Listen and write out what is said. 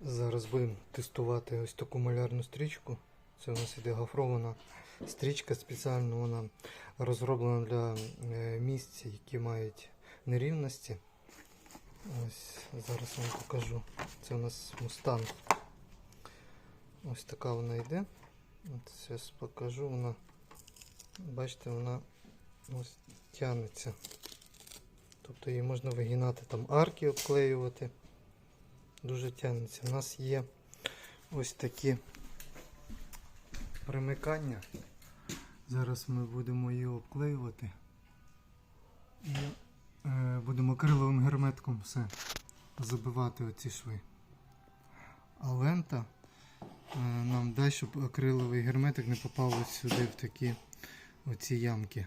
Зараз будемо тестувати ось таку малярну стрічку. Це у нас іде гофрована стрічка спеціально вона розроблена для е, місць, які мають нерівності. Ось зараз вам покажу. Це у нас мустанг. Ось така вона йде. Зараз покажу вона. Бачите, вона ось тягнеться. Тобто її можна вигинати там арки обклеювати. Дуже тягнеться. У нас є ось такі примикання. Зараз ми будемо її обклеювати. І е, будемо акриловим герметком все забивати оці шви. А лента е, нам дасть, щоб акриловий герметик не попав ось сюди в такі оці ямки.